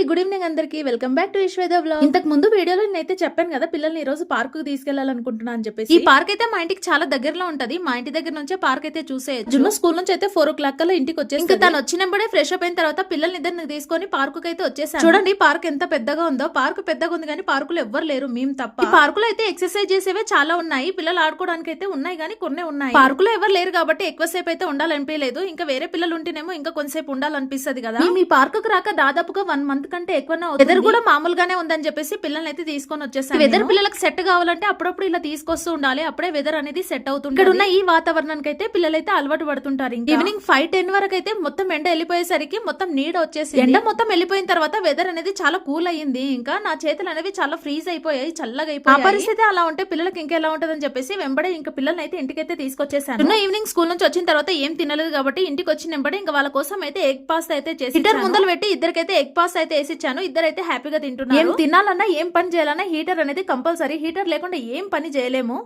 అండి good evening అందరికి. Welcome back to విశ్వేద బ్లాగ్ ఇంతకు ముందు వీడియోలో నేనైతే చెప్పాను కదా పిల్లల్ని ఈ రోజు పార్క్కు తీసుకెళ్ళాలనుకుంటున్నా అని చెప్పేసి. ఈ పార్క్ అయితే మా ఇంటికి చాలా దగ్గరలో ఉంటది. మా ఇంటి దగ్గర నుంచే పార్క్ అయితే చూసేయచ్చు. జున్ను స్కూల్ నుంచి అయితే ఫోర్ ఓ క్లాక్ కల్లా ఇంటికి వచ్చేసి ఇంకా తను వచ్చినప్పుడే ఫ్రెష్ అప్ అయిన తర్వాత పిల్లల్ని ఇద్దరిని తీసుకొని పార్క్ అయితే వచ్చేసాను. చూడండి పార్క్ ఎంత పెద్దగా ఉందో. పార్క్ పెద్దగా ఉంది కానీ పార్కులో ఎవ్వరు లేరు మేము తప్ప. ఈ పార్కులో అయితే ఎక్సర్సైజ్ చేసేవే చాలా ఉన్నాయి. పిల్లలు ఆడుకోవడానికి అయితే ఉన్నాయి కానీ కొన్ని ఉన్నాయి. పార్కులో ఎవరు లేరు కాబట్టి ఎక్కువసేపు అయితే ఉండాలనిపించలేదు. ఇంకా వేరే పిల్లలు ఉంటేనేమో ఇంకా కొంతసేపు ఉండాలనిపిస్తది కదా. మేము ఈ పార్క్ రాక దాదాపుగా వన్ మంత్ కంటే ఎక్కువ వెదర్ కూడా మామూలుగానే ఉందని చెప్పేసి పిల్లల్ని అయితే తీసుకొని వచ్చేసాను వెదర్ పిల్లలకు సెట్ కావాలంటే అప్పుడప్పుడు ఇలా తీసుకొస్తూ ఉండాలి. అప్పుడే వెదర్ అనేది సెట్ అవుతుంది ఇక్కడ ఉన్న ఈ వాతావరణానికి అయితే పిల్లలైతే అలవాటు పడుతుంటారు ఇంకా. ఈవినింగ్ ఫైవ్ టెన్ వరకు అయితే మొత్తం ఎండ వెళ్ళిపోయేసరికి మొత్తం నీడ వచ్చేసి ఎండ మొత్తం వెళ్ళిపోయిన తర్వాత వెదర్ అనేది చాలా కూల్ అయ్యింది. ఇంకా నా చేతులు అనేవి చాలా ఫ్రీజ్ అయిపోయాయి చల్లగా అయిపోయాయి. ఆ పరిస్థితి అలా ఉంటే పిల్లలకి ఇంకా ఎలా ఉంటదని చెప్పేసి వెంబడే ఇంకా పిల్లల్ని అయితే ఇంటికైతే తీసుకొచ్చేసాను. ఉన్న ఈవినింగ్ స్కూల్ నుంచి వచ్చిన తర్వాత ఏం తినలేదు కాబట్టి ఇంటికి వచ్చిన వెంబడే ఇంకా వాళ్ళ కోసం అయితే ఎగ్ పాస్ అయితే చేసి హీటర్ ముందలు పెట్టి ఇద్దరికైతే ఎగ్ పాస్ అయితే వేసిచ్చాను. ఇద్దరైతే హ్యాపీగా తింటున్నారు. ఏం తినాలన్నా ఏం పని చేయాలన్నా హీటర్ అనేది కంపల్సరీ. హీటర్ లేకుండా ఏం పని చేయలేము.